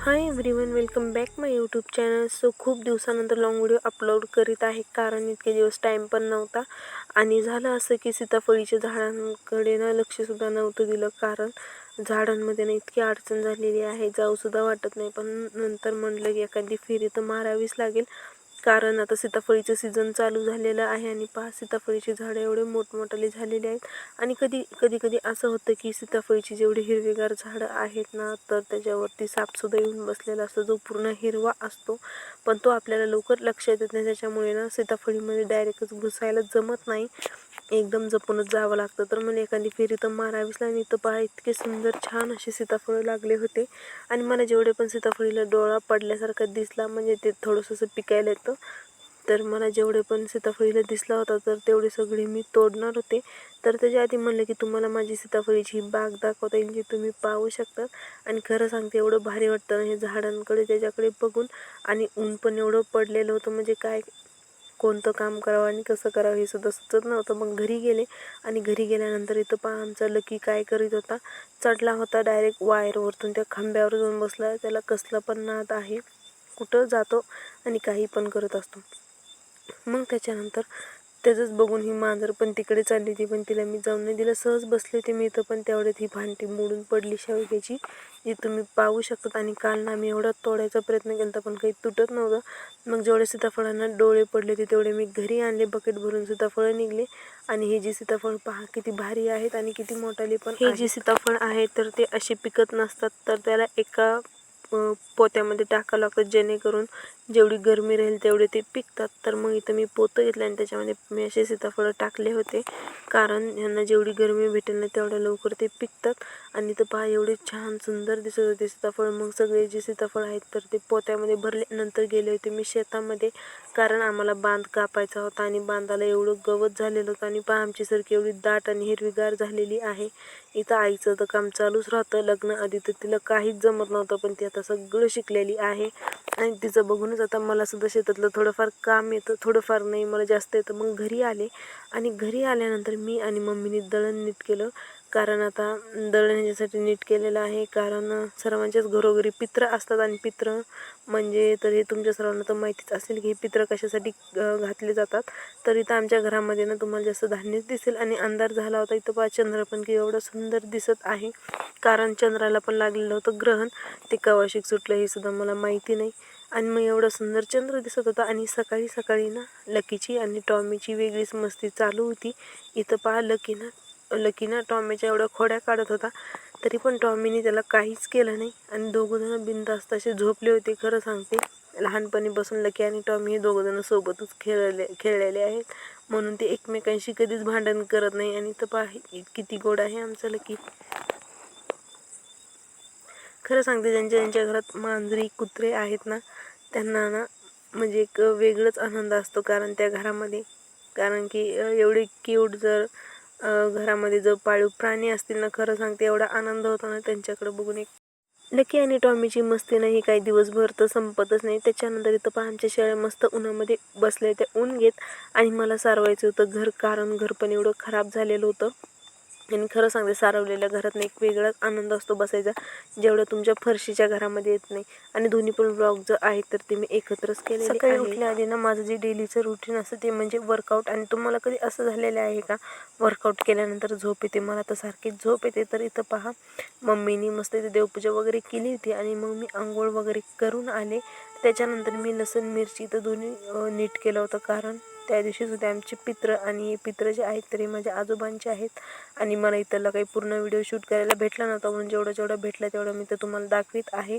Hi everyone welcome back my YouTube channel so खूप दिवसानंतर long video upload करीत आहे. कारण इतके दिवस टाईम पण नव्हता. आणि झालं असं की सीताफळीच्या झाडांकडे ना लक्षसुद्धा नव्हतं दिलं. कारण झाडांमध्ये ना इतकी अडचण झालेली आहे. जाऊसुद्धा वाटत नाही. पण नंतर म्हणलं की एखादी फेरी तर मारावीच लागेल. कारण आता सीताफळीचं सीझन चालू झालेलं आहे आणि पहा सीताफळीची झाडं एवढे मोठमोठाले झालेले आहेत. आणि कधी कधी कधी असं होतं की सीताफळीची जेवढी हिरवीगार झाडं आहेत ना तर त्याच्यावरती सापसुद्धा येऊन बसलेला असतो. जो पूर्ण हिरवा असतो पण तो आपल्याला लवकर लक्षात येत नाही. त्याच्यामुळे ना सीताफळीमध्ये डायरेक्टच घुसायला जमत नाही. एकदम जपूनच जावं लागतं. तर मला एखादी फेरी तर मारावीच लागली. तर पहा इतके सुंदर छान असे सीताफळं लागले होते. आणि मला जेवढे पण सीताफळीला डोळा पडल्यासारखा दिसला म्हणजे ते थोडंसं असं पिकायला येतं. तर मला जेवढे पण सीताफळीला दिसला होता तर तेवढे सगळे मी तोडणार होते. तर त्याच्या आधी म्हणलं की तुम्हाला माझी सीताफळीची बाग दाखवता येईल जी तुम्ही पाहू शकतात आणि खरं सांगते एवढं भारी वाटतं हे झाडांकडे त्याच्याकडे बघून. आणि ऊन पण एवढं पडलेलं होतं म्हणजे काय कोणतं काम करावं आणि कसं करावं हे सुद्धा सुचत नव्हतं. मग घरी गेले आणि घरी गेल्यानंतर इथं पहा आमचा लकी काय करीत होता. चढला होता डायरेक्ट वायरवरतून. त्या खांब्यावर जाऊन बसला. त्याला कसलं पण नाद आहे कुठं जातो आणि काही पण करत असतो. मग त्याच्यानंतर त्याचंच बघून ही मांजर पण तिकडे चालली होती. पण तिला मी जाऊन नाही दिलं. सहज बसले होते मी इथं पण. तेवढ्यात ही भांडी मोडून पडली शेवग्याची जी तुम्ही पाहू शकतात. आणि काल ना मी एवढा तोडायचा प्रयत्न केला होता पण काही तुटत नव्हतं. मग जेवढे सीताफळांना डोळे पडले होते तेवढे मी घरी आणले. बकेट भरून सीताफळं निघले. आणि हे जे सीताफळ पहा किती भारी आहेत आणि किती मोठाले पण हे जे सीताफळ आहे तर ते असे पिकत नसतात. तर त्याला एका पोत्यामध्ये टाकावं लागतं. जेणेकरून जेवढी गरमी राहील तेवढे ते पिकतात. तर मग इथं मी पोतं घेतलं आणि त्याच्यामध्ये मी असे सीताफळं टाकले होते. कारण ह्यांना जेवढी गरमी भेटेल ना तेवढ्या लवकर ते पिकतात. आणि इथं पहा एवढे छान सुंदर दिसत होते सीताफळ. मग सगळे जे सीताफळ आहेत तर ते पोत्यामध्ये भरले नंतर गेले होते मी शेतामध्ये. कारण आम्हाला बांध कापायचा होता आणि बांधाला एवढं गवत झालेलं होतं आणि पहा आमची सरकी एवढी दाट आणि हिरवीगार झालेली आहे. इथं आईचं तर काम चालूच राहतं. लग्न आधी तर तिला काहीच जमत नव्हतं पण ती आता सगळं शिकलेली आहे. आणि तिचं बघूनच आता मला सुद्धा शेतातलं थोडंफार काम येतं. थोडंफार नाही मला जास्त येतं. मग घरी आले आणि घरी आल्यानंतर मी आणि मम्मीने दळण नीट केलं. कारण आता दळण ह्याच्यासाठी नीट केलेलं आहे. कारण सर्वांच्याच घरोघरी पित्र असतात आणि पित्र म्हणजे तर हे तुमच्या सर्वांना तर माहितीच असेल की हे पित्र कशासाठी घातले जातात. तर इथं आमच्या घरामध्ये ना तुम्हाला जास्त धान्यच दिसेल आणि अंधार झाला होता. इथं पहा चंद्र पण की एवढं सुंदर दिसत आहे. कारण चंद्राला पण लागलेलं होतं ग्रहण. ते कवाशिक सुटलं हे सुद्धा मला माहिती नाही. आणि मग एवढं सुंदर चंद्र दिसत होता आणि सकाळी सकाळी ना लकीची आणि टॉमीची वेगळीच मस्ती चालू होती. इथं पहा लकी ना लकी ना टॉमीच्या एवढ्या खोड्या काढत होता तरी पण टॉमीने त्याला काहीच केलं नाही. आणि दोघंजणं बिंदास्त असे झोपले होते खरं सांगते. लहानपणी बसून लकी आणि टॉमी हे दोघंजणं सोबतच खेळले खेळलेले आहेत. म्हणून ते एकमेकांशी कधीच भांडण करत नाही. आणि तर पहा किती गोड आहे आमचं लकी खरं सांगते ज्यांच्या ज्यांच्या घरात मांजरी कुत्रे आहेत ना त्यांना ना म्हणजे एक वेगळंच आनंद असतो कारण त्या घरामध्ये. कारण की एवढे क्यूट जर घरामध्ये जर पाळीव प्राणी असतील ना खरं सांगते एवढा आनंद होतो ना त्यांच्याकडे बघून एक. लकी आणि टॉमीची मस्ती नाही काही दिवसभर तर संपतच नाही. त्याच्यानंतर इथं पण आमच्या शेळ्या मस्त उन्हामध्ये बसल्या त्या ऊन घेत. आणि मला सारवायचं होतं घर कारण घर पण एवढं खराब झालेलं होतं. आणि खरं सांगते सारवलेल्या घरात एक वेगळाच आनंद असतो बसायचा जेवढं तुमच्या फरशीच्या घरामध्ये येत नाही. आणि दोन्ही पण ब्लॉग जर आहेत तर ते मी एकत्रच केले सकाळी उठल्या आधी ना माझं जे डेलीचं रुटीन असतं ते म्हणजे वर्कआउट आणि तुम्हाला कधी असं झालेलं आहे का? वर्कआउट केल्यानंतर झोप येते. मला तर सारखीच झोप येते. तर इथं पहा मम्मीनी मस्त इथे देवपूजा वगैरे केली होती आणि मग मी आंघोळ वगैरे करून आले. त्याच्यानंतर मी लसण मिरची तर दोन्ही नीट केलं होतं. कारण त्या दिवशी सुद्धा आमचे पित्र आणि हे पित्र जे आहेत तरी माझ्या आजोबांचे आहेत. आणि मला इथला काही पूर्ण व्हिडिओ शूट करायला भेटला नव्हता म्हणून जेवढं जेवढं भेटलं तेवढं मी तर तुम्हाला दाखवीत आहे.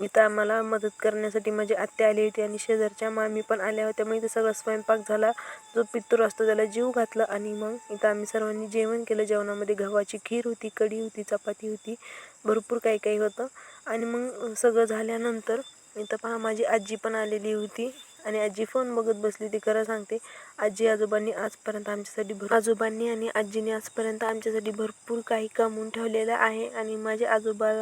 इथं आम्हाला मदत करण्यासाठी माझी आत्या आली होती आणि शेजारच्या मामी पण आल्या होत्या. मग इथं सगळं स्वयंपाक झाला जो पित्तूर असतो त्याला जीव घातला आणि मग इथं आम्ही सर्वांनी जेवण केलं. जेवणामध्ये गव्हाची खीर होती कढी होती चपाती होती भरपूर काही काही होतं. आणि मग सगळं झाल्यानंतर इथं पहा माझी आजी पण आलेली होती. आणि आजी फोन बघत बसली ती खरं सांगते आजी आजोबांनी आजपर्यंत आमच्यासाठी भर आजोबांनी आणि आजीने आजपर्यंत आमच्यासाठी भरपूर काही कमवून ठेवलेलं आहे. आणि माझे आजोबा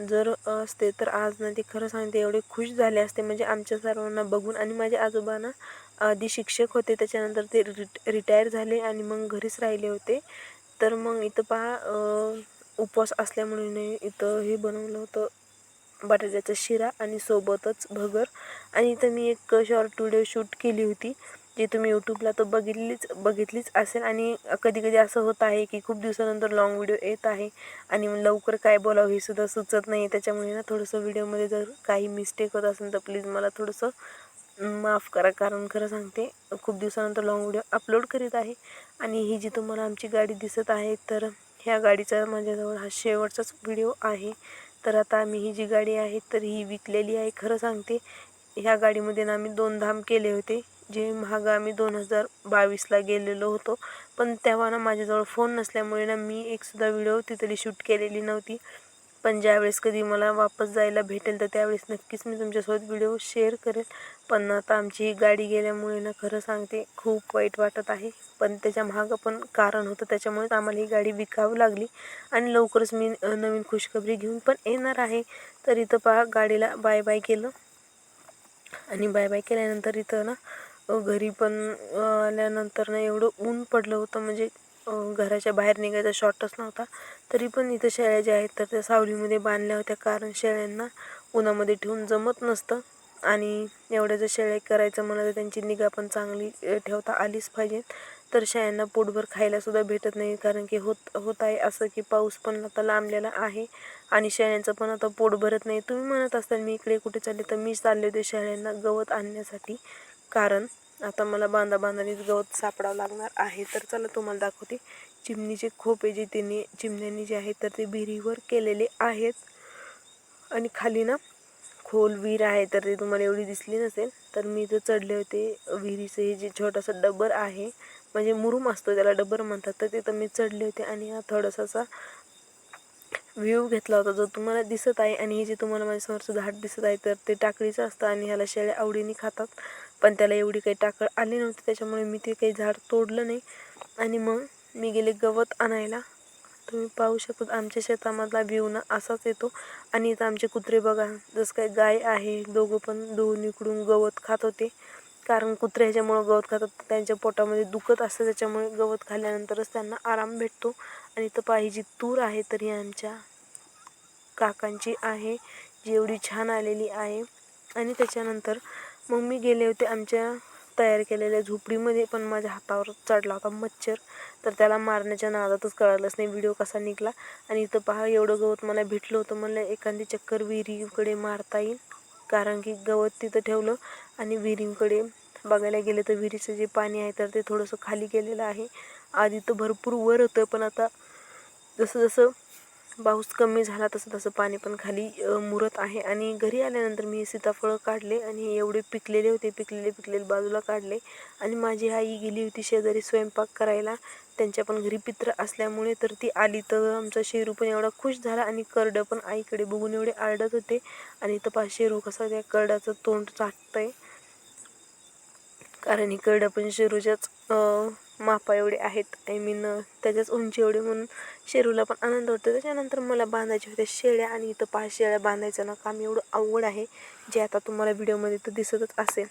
जर असते तर आज ना ते खरं सांगते एवढे खुश झाले असते. म्हणजे आमच्या सर्वांना बघून आणि माझे आजोबांना आधी शिक्षक होते त्याच्यानंतर ते रिट रिटायर झाले आणि मग घरीच राहिले होते. तर मग इथं पहा उपवास असल्यामुळे इथं हे बनवलं होतं. बटाट्याचा शिरा आणि सोबतच भगर. आणि इथं मी एक शॉर्ट व्हिडिओ शूट केली होती जी तुम्ही यूट्यूबला तर बघितलीच बघितलीच असेल. आणि कधी कधी असं होत आहे की खूप दिवसानंतर लाँग व्हिडिओ येत आहे आणि मग लवकर काय बोलावं हे सुद्धा सुचत नाही. त्याच्यामुळे ना थोडंसं व्हिडिओमध्ये जर काही मिस्टेक होत असेल तर प्लीज मला थोडंसं माफ करा. कारण खरं सांगते खूप दिवसानंतर लाँग व्हिडिओ अपलोड करीत आहे. आणि ही जी तुम्हाला आमची गाडी दिसत आहे तर ह्या गाडीचा माझ्याजवळ हा शेवटचाच व्हिडिओ आहे. तर आता आम्ही ही जी गाडी आहे तर ही विकलेली आहे. खरं सांगते ह्या गाडीमध्ये ना आम्ही दोन धाम केले होते जे महाग आम्ही दोन हजार बावीसला गेलेलो होतो. पण तेव्हा ना माझ्याजवळ फोन नसल्यामुळे ना मी एकसुद्धा व्हिडिओ तिथली शूट केलेली नव्हती. पण ज्यावेळेस कधी मला वापस जायला भेटेल तर त्यावेळेस नक्कीच मी तुमच्यासोबत व्हिडिओ शेअर करेल. पण आता आमची ही गाडी गेल्यामुळे ना खरं सांगते खूप वाईट वाटत आहे. पण त्याच्या महाग पण कारण होतं. त्याच्यामुळेच आम्हाला ही गाडी विकावी लागली. आणि लवकरच मी नवीन खुशखबरी घेऊन पण येणार आहे. तर इथं पहा गाडीला बाय बाय केलं. आणि बाय बाय केल्यानंतर इथं ना घरी पण आल्यानंतर ना एवढं ऊन पडलं होतं. म्हणजे घराच्या बाहेर निघायचा शॉर्टच नव्हता. तरी पण इथं शेळ्या ज्या आहेत तर त्या सावलीमध्ये बांधल्या होत्या. कारण शेळ्यांना उन्हामध्ये ठेवून जमत नसतं. आणि एवढ्या जर शेळ्या करायचं म्हणलं तर त्यांची निगा पण चांगली ठेवता आलीच पाहिजे. तर शेळ्यांना पोटभर खायलासुद्धा भेटत नाही. कारण की होत होत आहे असं की पाऊस पण आता लांबलेला आहे. आणि शेळ्यांचं पण आता पोट भरत नाही. तुम्ही म्हणत असताल मी इकडे कुठे चालले तर मी चालले होते शेळ्यांना गवत आणण्यासाठी. कारण आता मला बांधा बांधानीच गवत सापडावं लागणार आहे. तर चला तुम्हाला दाखवते. चिमणीचे खोपे जे तिने चिमण्यांनी जे आहे तर ते विहिरीवर केलेले आहेत. आणि खाली ना खोल विहीर आहे तर ते तुम्हाला एवढी दिसली नसेल. तर मी इथं चढले होते. विहिरीचं हे जे छोटासा डबर आहे म्हणजे मुरुम असतो त्याला डबर म्हणतात तर तिथं मी चढले होते आणि हा थोडासा व्ह्यू घेतला होता जो तुम्हाला दिसत आहे. आणि हे जे तुम्हाला माझ्यासमोरचं झाड दिसत आहे तर ते टाकडीचं असतं आणि ह्याला शेळ्या आवडीने खातात. पण त्याला एवढी काही टाकळ आली नव्हती त्याच्यामुळे मी ते काही झाड तोडलं नाही. आणि मग मी गेले गवत आणायला. तुम्ही पाहू शकत आमच्या शेतामधला व्ह्यू ना असाच येतो. आणि इथं आमचे कुत्रे बघा जसं काही गाय आहे दोघं पण दोन इकडून गवत खात होते. कारण कुत्रे ह्याच्यामुळं गवत खातात त्यांच्या पोटामध्ये दुखत असतं त्याच्यामुळे गवत खाल्ल्यानंतरच त्यांना आराम भेटतो. आणि इथं पाहिजे तूर आहे तर ही आमच्या काकांची आहे जी एवढी छान आलेली आहे. आणि त्याच्यानंतर मग मी गेले होते आमच्या तयार केलेल्या झोपडीमध्ये पण माझ्या हातावर चढला होता मच्छर. तर त्याला मारण्याच्या नादातच कळालंच नाही व्हिडिओ कसा निघाला. आणि इथं पहा एवढं गवत मला भेटलं होतं मला एखादी चक्कर विहिरीकडे मारता येईल. कारण की गवत तिथं ठेवलं आणि विहिरींकडे बघायला गेलं तर विहिरीचं जे पाणी आहे तर ते थोडंसं खाली गेलेलं आहे. आधी तर भरपूर वर होतं पण आता जसं जसं पाऊस कमी झाला तसं तसं पाणी पण खाली मुरत आहे. आणि घरी आल्यानंतर मी सीताफळं काढले आणि एवढे पिकलेले होते पिकलेले पिकलेले बाजूला काढले. आणि माझी आई गेली होती शेजारी स्वयंपाक करायला. त्यांच्या पण घरी पित्र असल्यामुळे तर ती आली. तर आमचा शेरू पण एवढा खुश झाला आणि करडं पण आईकडे बघून एवढे आरडत होते. आणि तपास शेरू कसा त्या करडाचं तोंड चाटतंय. कारण ही करडं पण शेरूच्याच मापा एवढे आहेत आय मीन त्याच्याच उंची एवढी म्हणून शेरूला पण आनंद वाटतो त्याच्यानंतर मला बांधायच्या होत्या शेळ्या आणि इथं पाच शेळ्या बांधायचं ना काम एवढं अवघड आहे जे आता तुम्हाला व्हिडिओमध्ये तर दिसतच असेल.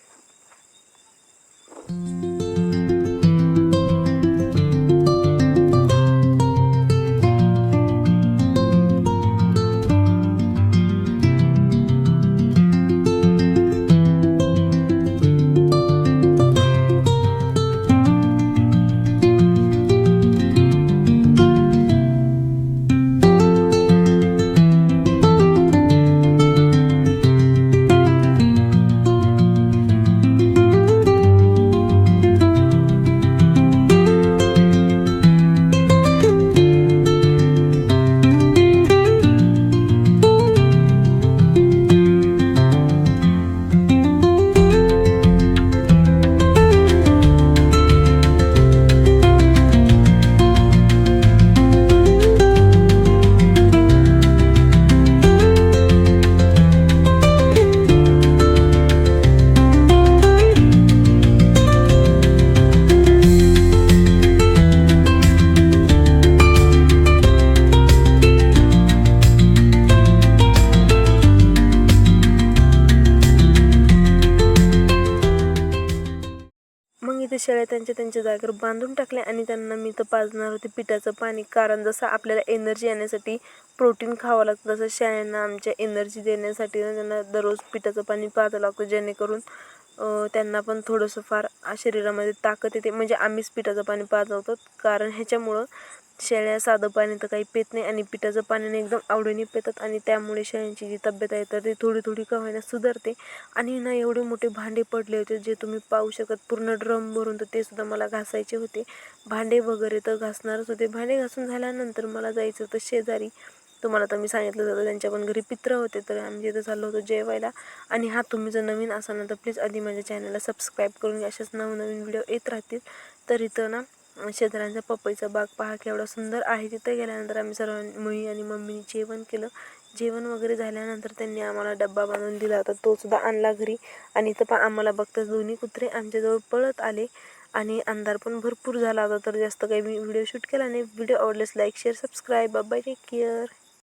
शेळ्या त्यांच्या त्यांच्या जागेवर बांधून टाकल्या आणि त्यांना मी तर पाजणार होते पिठाचं पाणी. कारण जसं आपल्याला एनर्जी येण्यासाठी प्रोटीन खावं लागतं तसं शेळ्यांना आमच्या एनर्जी देण्यासाठी ना त्यांना दररोज पिठाचं पाणी पाजावं लागतं. जेणेकरून त्यांना पण थोडंसं फार शरीरामध्ये ताकद येते. म्हणजे आम्हीच पिठाचं पाणी पाजवतो. कारण ह्याच्यामुळं शेळ्या साधं पाणी तर काही पित नाही आणि पिठाचं पाण्याने एकदम आवडीने पितात आणि त्यामुळे शेळ्यांची जी तब्येत आहे तर ती थोडी थोडी का होईना सुधारते. आणि ना एवढे मोठे भांडे पडले होते जे तुम्ही पाहू शकत पूर्ण ड्रम भरून तर ते सुद्धा मला घासायचे होते. भांडे वगैरे तर घासणारच होते. भांडे घासून झाल्यानंतर मला जायचं होतं शेजारी. तुम्हाला तर मी सांगितलं होतं त्यांच्या पण घरी पित्र होते तर आम्ही तिथं चाललो होतो जेवायला. आणि हा तुम्ही जर नवीन असाल ना तर प्लीज आधी माझ्या चॅनलला सबस्क्राईब करून असेच अशाच नवनवीन व्हिडिओ येत राहतील. तर इथं ना शेजाऱ्यांचा पपईचा बाग पहा केवढा सुंदर आहे. तिथे गेल्यानंतर आम्ही सर्वांनी मुली आणि मम्मीने जेवण केलं. जेवण वगैरे झाल्यानंतर त्यांनी आम्हाला डब्बा बांधून दिला होता. तो सुद्धा आणला घरी. आणि इथं पण आम्हाला बघताच दोन्ही कुत्रे आमच्याजवळ पळत आले. आणि अंधार पण भरपूर झाला होता. तर जास्त काही मी व्हिडिओ शूट केला नाही. व्हिडिओ आवडल्यास like share subscribe. Bye take care.